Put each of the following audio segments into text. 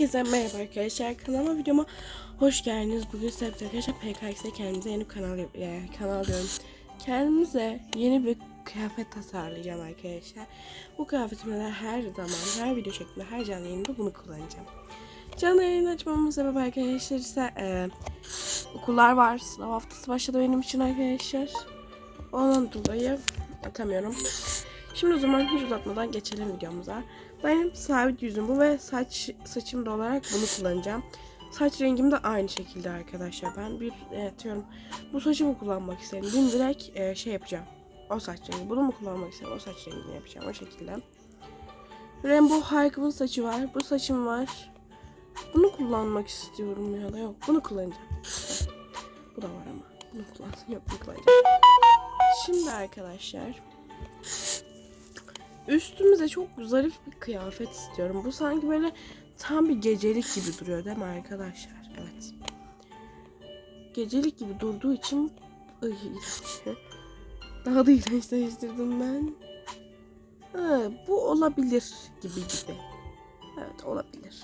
Herkese merhaba arkadaşlar. Kanalıma videoma hoş geldiniz. Bugün size arkadaşlar PKX'e kendimize yeni kanal yap- e, kanal diyorum. Kendimize yeni bir kıyafet tasarlayacağım arkadaşlar. Bu kıyafetimde de her zaman, her video şeklinde, her canlı yayında bunu kullanacağım. Canlı yayın açmamın sebebi arkadaşlar ise e, okullar var. Sınav haftası başladı benim için arkadaşlar. Ondan dolayı atamıyorum. Şimdi o zaman hiç uzatmadan geçelim videomuza. Benim sabit yüzüm bu ve saç saçım da olarak bunu kullanacağım. Saç rengim de aynı şekilde arkadaşlar. Ben bir e, atıyorum bu saçımı kullanmak istedim. Dün direkt e, şey yapacağım. O saç rengi. Bunu mu kullanmak istedim? O saç rengini yapacağım o şekilde. Rainbow Hike'ın saçı var. Bu saçım var. Bunu kullanmak istiyorum ya da yok. Bunu kullanacağım. Bu da var ama. Bunu kullansın. Yok bunu kullanacağım. Şimdi arkadaşlar üstümüze çok zarif bir kıyafet istiyorum. Bu sanki böyle tam bir gecelik gibi duruyor değil mi arkadaşlar? Evet. Gecelik gibi durduğu için iğrenç. daha da iğrençleştirdim ben. Ha, bu olabilir gibi gibi. Evet olabilir.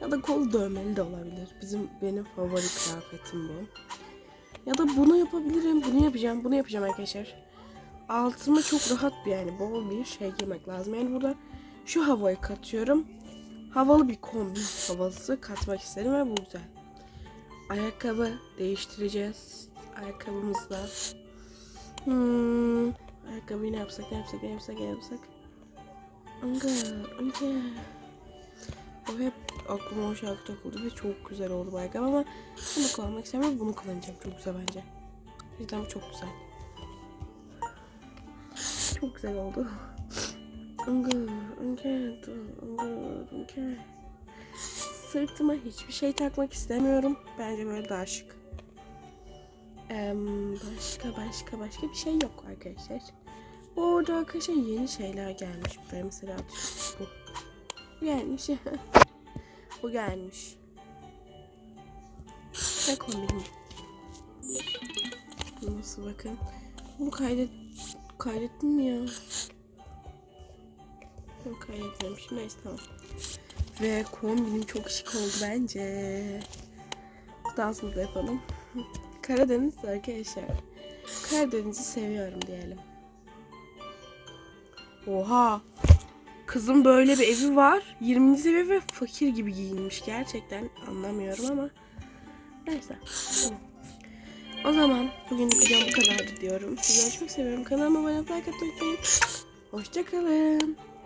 Ya da kol dövmeli de olabilir. Bizim benim favori kıyafetim bu. Ya da bunu yapabilirim. Bunu yapacağım. Bunu yapacağım arkadaşlar altıma çok rahat bir yani bol bir şey giymek lazım. Yani burada şu havayı katıyorum. Havalı bir kombin havası katmak istedim ve bu güzel. Ayakkabı değiştireceğiz. Ayakkabımızla. Hmm. Ayakkabıyı ne yapsak ne yapsak ne yapsak ne yapsak. Anga, anga. O hep aklıma o şarkı takıldı ve çok güzel oldu bu ayakkabı ama bunu kullanmak istemiyorum. Bunu kullanacağım. Çok güzel bence. Cidden çok güzel. Çok güzel oldu. Sırtıma hiçbir şey takmak istemiyorum. Bence böyle daha şık. Başka başka başka bir şey yok arkadaşlar. Bu arada arkadaşlar yeni şeyler gelmiş buraya. Mesela bu. Bu gelmiş. bu gelmiş. Ne kombinim. Nasıl bakın. Bunu kaydet kaydettim mi ya? Yok kaydetmemişim. Neyse tamam. Ve kombinim çok şık oldu bence. Dansımızı da yapalım. Karadeniz arkadaşlar. Karadeniz'i seviyorum diyelim. Oha. Kızım böyle bir evi var. 20. seviye ve fakir gibi giyinmiş. Gerçekten anlamıyorum ama. Neyse. Tamam. O zaman bugünlük videom bu kadardı diyorum. Sizi çok seviyorum. Kanalıma abone olmayı like atmayı unutmayın. Hoşçakalın.